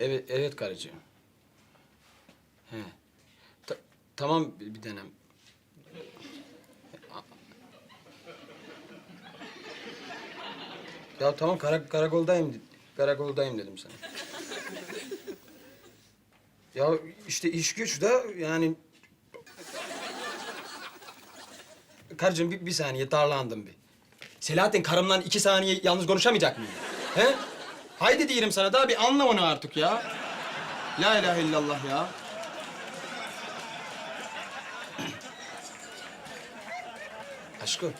Evet, evet karıcığım. He. Ta- tamam bir bir denem. Ya tamam kara karakoldayım karakoldayım dedim sana. ya işte iş güç de yani Karıcığım bir, bir saniye darlandım bir. Selahattin karımla iki saniye yalnız konuşamayacak mıyım? He? Haydi diyelim sana daha bir anla onu artık ya. La ilahe illallah ya. Aşkım.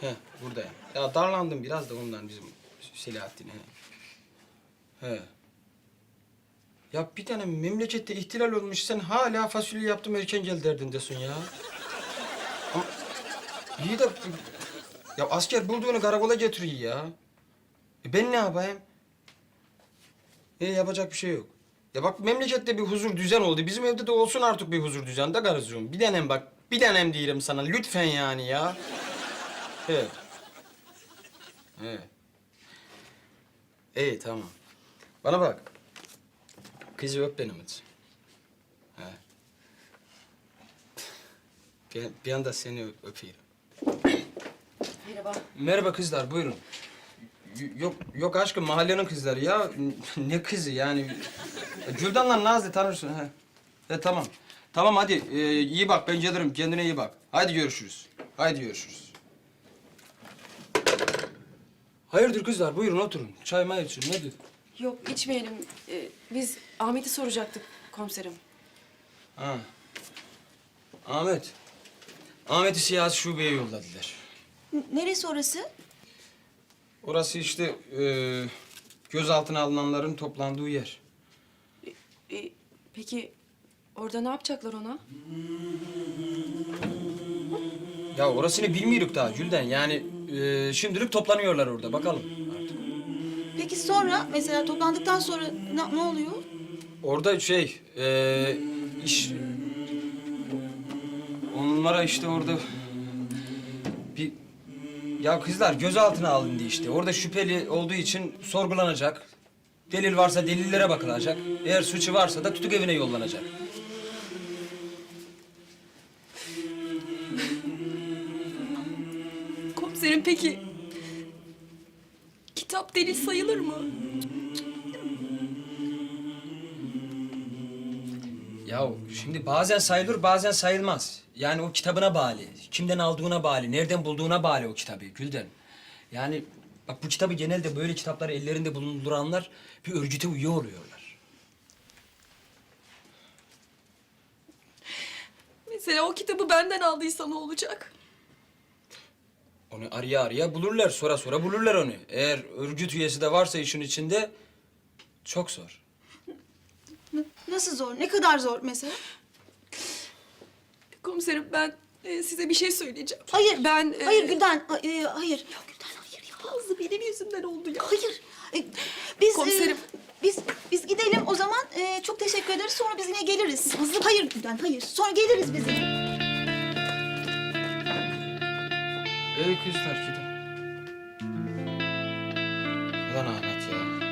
He buradayım. Ya darlandım biraz da ondan bizim Selahattin he. He. Ya bir tane memlekette ihtilal olmuş sen hala fasulye yaptım erken gel derdindesin ya. Ama iyi de ya asker bulduğunu karakola getiriyor ya. E ben ne yapayım? E yapacak bir şey yok. Ya bak memlekette bir huzur düzen oldu. Bizim evde de olsun artık bir huzur düzen de karıcığım. Bir denem bak. Bir denem diyelim sana. Lütfen yani ya. Evet. Evet. İyi tamam. Bana bak. Kızı öp benim için. He. Bir, bir anda seni öp- öpeyim. Merhaba. Merhaba kızlar, buyurun. Yok, yok aşkım mahallenin kızları ya. Ne kızı yani? Güldan'la Nazlı tanırsın ha. E tamam. Tamam hadi ee, iyi bak ben gelirim kendine iyi bak. Hadi görüşürüz. Hadi görüşürüz. Hayırdır kızlar buyurun oturun. Çay may için nedir? Yok içmeyelim. Ee, biz Ahmet'i soracaktık komiserim. Ha. Ahmet. Ahmet'i siyasi şubeye yolladılar. N- Neresi orası? Orası işte ee, gözaltına alınanların toplandığı yer. Ee, peki orada ne yapacaklar ona? Ya orasını bilmiyoruz daha Gülden. Yani e, şimdilik toplanıyorlar orada. Bakalım artık. Peki sonra mesela toplandıktan sonra ne, ne oluyor? Orada şey, e, iş... Onlara işte orada... Ya kızlar gözaltına alındı işte. Orada şüpheli olduğu için sorgulanacak. Delil varsa delillere bakılacak. Eğer suçu varsa da tutuk evine yollanacak. Komiserim peki kitap delil sayılır mı? Ya şimdi bazen sayılır bazen sayılmaz. Yani o kitabına bağlı. Kimden aldığına bağlı, nereden bulduğuna bağlı o kitabı Gülden. Yani bak bu kitabı genelde böyle kitapları ellerinde bulunduranlar bir örgüte üye oluyorlar. Mesela o kitabı benden aldıysa ne olacak? Onu araya araya bulurlar, sonra sonra bulurlar onu. Eğer örgüt üyesi de varsa işin içinde çok zor. Nasıl zor? Ne kadar zor mesela? Komiserim ben e, size bir şey söyleyeceğim. Hayır. Ben... e, Hayır Gülden. a- e, hayır. Ya Gülden hayır ya. Nazlı benim yüzümden oldu ya. Hayır. E, biz e, Komiserim. biz biz gidelim o zaman. E, çok teşekkür ederiz. Sonra biz yine geliriz. Hayır Gülden hayır. Sonra geliriz biz yine. Ey kızlar gidin. Ulan Ahmet ya.